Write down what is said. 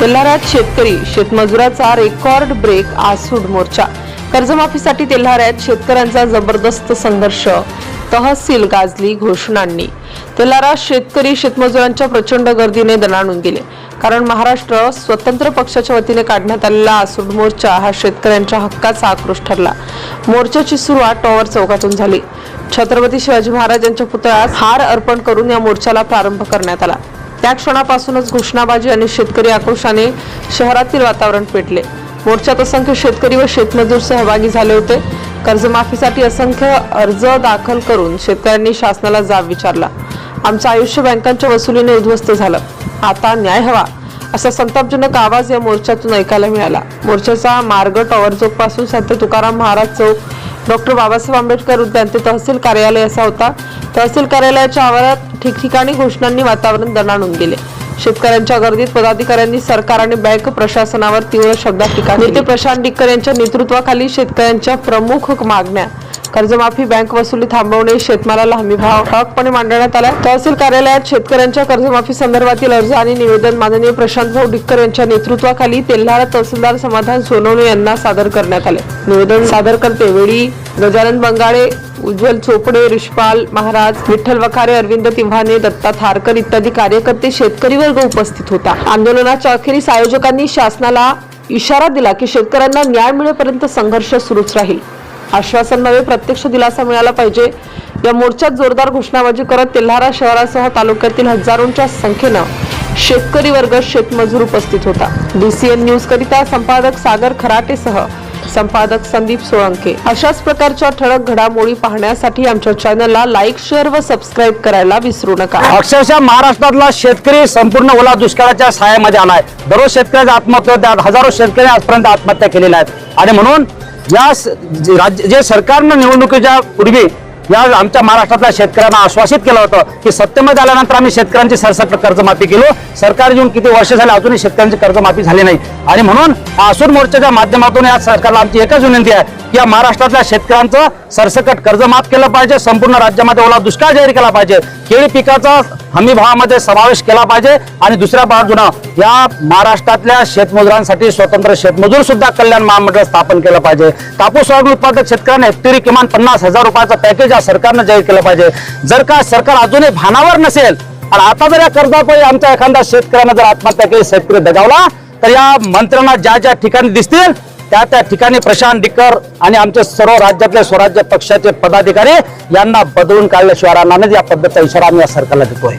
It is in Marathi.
तेल्हाऱ्यात शेतकरी शेतमजुराचा रेकॉर्ड ब्रेक आसूड मोर्चा. कर्जमाफीसाठी तेल्हाऱ्यात शेतकऱ्यांचा जबरदस्त संघर्ष तहसील गाजली घोषणांनी. तेल्हारा शेतकरी शेतमजुरांच्या प्रचंड गर्दीने दणाणून गेले. कारण महाराष्ट्र स्वतंत्र पक्षाच्या वतीने काढण्यात आलेला आसूड मोर्चा हा शेतकऱ्यांच्या हक्काचा आक्रोश ठरला. मोर्चाची सुरुवात टॉवर चौकातून झाली. छत्रपती शिवाजी महाराज यांच्या पुतळ्यास हार अर्पण करून या मोर्चाला प्रारंभ करण्यात आला. त्या क्षणापासूनच घोषणाबाजी आणि शेतकरी आक्रोशाने शहरातील वातावरण पेटले. मोर्चात असंख्य शेतकरी व शेतमजूर सहभागी झाले होते. कर्जमाफीसाठी असंख्य अर्ज दाखल करून शेतकऱ्यांनी शासनाला जाब विचारला. आमचं आयुष्य बँकांच्या वसुलीने उद्ध्वस्त झालं. आता न्याय हवा असा संतापजनक आवाज या मोर्चातून ऐकायला मिळाला. मोर्चाचा मार्ग टॉवर चौकपासून संत तुकाराम महाराज चौक डॉक्टर बाबासाहेब आंबेडकर उद्यान ते तहसील कार्यालय असा होता. तहसील कार्यालयाच्या आवारात ठिकठिकाणी घोषणांनी वातावरण दणाणून गेले. शेतकऱ्यांच्या गर्दीत पदाधिकाऱ्यांनी सरकार आणि बँक प्रशासनावर तीव्र शब्दात टीका नेते प्रशांत डिक्कर यांच्या नेतृत्वाखाली शेतकऱ्यांच्या प्रमुख मागण्या कर्जमाफी बँक वसुली थांबवणे शेतमालाला हमी भाव ठळकपणे मांडण्यात आला तहसील कार्यालयात शेतकऱ्यांच्या कर्जमाफी संदर्भातील अर्ज आणि निवेदन माननीय प्रशांत भाऊ डिक्कर यांच्या नेतृत्वाखाली तेल्हारा तहसीलदार समाधान सोनवणे यांना सादर करण्यात आले. निवेदन सादर करते वेळी गजानन बंगाळे उज्ज्वल चोपडे ऋषपाल महाराज विठ्ठल वखारे अरविंद तिव्हाणे दत्ता थारकर इत्यादी कार्यकर्ते शेतकरी वर्ग उपस्थित होता. आंदोलनाच्या अखेरीस आयोजकांनी शासनाला इशारा दिला की शेतकऱ्यांना न्याय मिळेपर्यंत संघर्ष सुरूच राहील. आश्वासन नव्हे प्रत्यक्ष दिलासा मिळाला पाहिजे. या मोर्चात जोरदार घोषणाबाजी करत तेल्हारा शहरासह तालुक्यातील हजारोंच्या संख्येनं शेतकरी वर्ग शेतमजूर उपस्थित होता. डीसीएन न्यूज करिता संपादक सागर खराटेसह संपादक संदीप सोळंके. अशाच प्रकारच्या ठळक घडामोडी पाहण्यासाठी आमच्या चॅनलला लाईक शेअर व सबस्क्राईब करायला विसरू नका. अक्षरशः महाराष्ट्रातला शेतकरी संपूर्ण ओला दुष्काळाच्या सहाय्यामध्ये आलाय. दररोज शेतकऱ्याच्या आत्महत्या हजारो शेतकरी आजपर्यंत आत्महत्या केलेल्या आहेत. आणि म्हणून या राज्य जे सरकारनं निवडणुकीच्या पूर्वी या आमच्या महाराष्ट्रातल्या शेतकऱ्यांना आश्वासित केलं होतं की सत्तेमध्ये आल्यानंतर आम्ही शेतकऱ्यांची सरसकट कर्जमाफी केलो. सरकार येऊन किती वर्ष झाले अजूनही शेतकऱ्यांची कर्जमाफी झाली नाही. आणि म्हणून आसूर मोर्चाच्या माध्यमातून या सरकारला आमची एकच विनंती आहे या महाराष्ट्रातल्या शेतकऱ्यांचं सरसकट कर्ज माफ केलं पाहिजे संपूर्ण राज्यामध्ये ओला दुष्काळ जाहीर केला पाहिजे. केळी पिकाचा हमी भावामध्ये समावेश केला पाहिजे. आणि दुसऱ्या बाजूनं या महाराष्ट्रातल्या शेतमजुरांसाठी स्वतंत्र शेतमजूर सुद्धा कल्याण महामंडळ स्थापन केलं पाहिजे. कापूस सोयाबीन उत्पादक शेतकऱ्यांना हेक्टरी किमान पन्नास हजार रुपयाचं पॅकेज या सरकारनं जाहीर केलं पाहिजे. जर का सरकार अजूनही भानावर नसेल आणि आता जर या कर्जापोळी आमच्या एखाद्या शेतकऱ्यानं जर आत्महत्या केली शेतकरी दगावला तर या मंत्र्यांना ज्या ज्या ठिकाणी दिसतील त्या त्या ठिकाणी प्रशांत डिक्कर आणि आमचे सर्व राज्यातले स्वराज्य पक्षाचे पदाधिकारी यांना बदलून काढल्याशिवाय राहणार नाही या पद्धतीचा इशारा आम्ही या सरकारला देतोय.